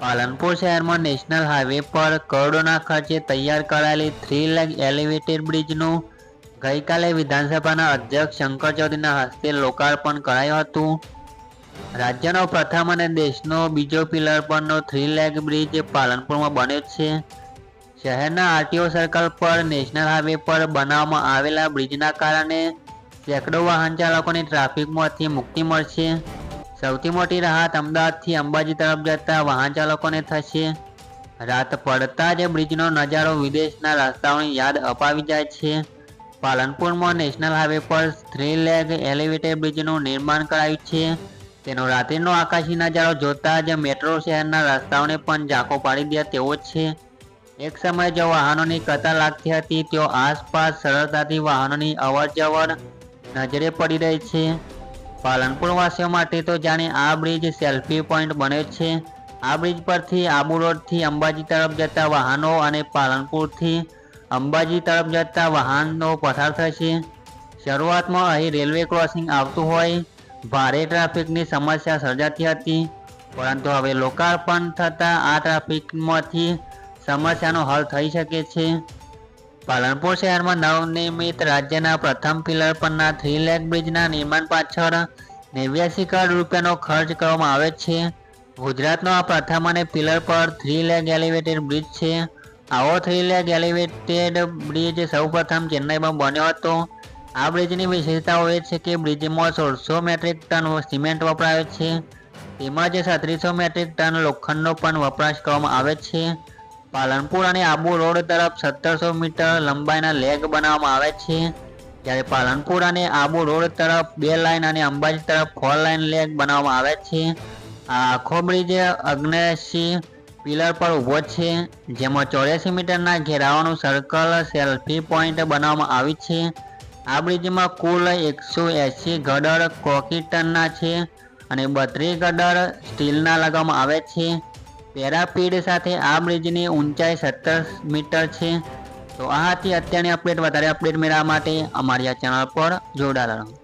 પાલનપુર શહેરમાં national highway પર કરોડોના ખર્ચે તૈયાર કરાયેલી થ્રી લેગ એલિવેટેડ બ્રિજનું ગઈકાલે વિધાનસભાના અધ્યક્ષ શંકર ચૌધરીના હસ્તે લોકાર્પણ કરાયું હતું. રાજ્યનો પ્રથમ અને દેશનો બીજો પિલર પરનો થ્રી લેગ બ્રિજ પાલનપુરમાં બન્યો છે. શહેરના આરટીઓ સર્કલ પર નેશનલ હાઈવે પર બનાવવામાં આવેલા બ્રિજના કારણે સેંકડો વાહન ચાલકોની ટ્રાફિકમાંથી મુક્તિ મળશે. સૌથી મોટી રાહત અમદાવાદથી અંબાજી તરફ જતા વાહન ચાલકોને થશે. રાત પડતા જ બ્રિજનો નજારો વિદેશના રસ્તાઓની યાદ અપાવી જાય છે. પાલનપુરમાં નેશનલ હાઈવે પર થ્રી લેગ એલિવેટેડ બ્રિજનું નિર્માણ કરાયું છે. તેનો રાત્રિનો આકાશી નજારો જોતા જ મેટ્રો શહેરના રસ્તાઓને પણ ઝાંકો પાડી દે તેવો જ છે. એક સમયે જો વાહનોની કતાર લાગતી હતી તેઓ આસપાસ સરળતાથી વાહનોની અવરજવર નજરે પડી રહી છે. પાલનપુર વાસીઓ માટે તો જાણે આ બ્રિજ સેલ્ફી પોઈન્ટ બન્યો છે. આ બ્રિજ પરથી આબુ રોડથી અંબાજી તરફ જતા વાહનો અને પાલનપુરથી અંબાજી તરફ જતા વાહનો પસાર થશે શરૂઆતમાં અહીં રેલવે ક્રોસિંગ આવતું હોય, ભારે ટ્રાફિકની સમસ્યા સર્જાતી હતી, પરંતુ હવે લોકાર્પણ થતાં આ ટ્રાફિકમાંથી સમસ્યાનો હલ થઈ શકે છે. પાલનપુર શહેરમાં નવનિર્મિત રાજ્યના પ્રથમ પિલર પરના થ્રી લેગ બ્રિજના નિર્માણ પાછળ નેવ્યાસી કરોડ રૂપિયાનો ખર્ચ કરવામાં આવે છે. ગુજરાતનો આ પ્રથમ અને પિલર પર થ્રી લેગ એલિવેટેડ બ્રિજ છે. આવો થ્રી લેગ એલિવેટેડ બ્રિજ સૌપ્રથમ ચેન્નઈમાં બન્યો હતો. આ બ્રિજની વિશેષતાઓ એ છે કે બ્રિજમાં સોળસો મેટ્રિક ટન સિમેન્ટ વપરાયો છે. તેમજ છત્રીસો મેટ્રિક ટન લોખંડનો પણ વપરાશ કરવામાં આવે છે. પાલનપુર અને આબુ રોડ તરફ સત્તરસો મીટર લંબાઈના લેગ બનાવવામાં આવે છે. જ્યારે પાલનપુર અને આબુ રોડ તરફ બે લાઇન અને અંબાજી તરફ ફોર લાઇન લેગ બનાવવામાં આવે છે. આ આખો બ્રિજ અગ્નેશી પિલર પર ઊભો છે, જેમાં ચોર્યાસી મીટરના ઘેરાવાનું સર્કલ સેલ્ફી પોઈન્ટ બનાવવામાં આવી છે. આ બ્રિજમાં કુલ એકસો એંસી ગડર કોકીટનના છે અને બત્રીસ ગડર સ્ટીલના લગાવવામાં આવે છે. પેરાપીડ સાથે આ બ્રિજની ઊંચાઈ સત્તર મીટર છે. તો આ હતી અત્યારની અપડેટ. વધારે અપડેટ મેળવવા માટે અમારી આ ચેનલ પર જોડાયેલા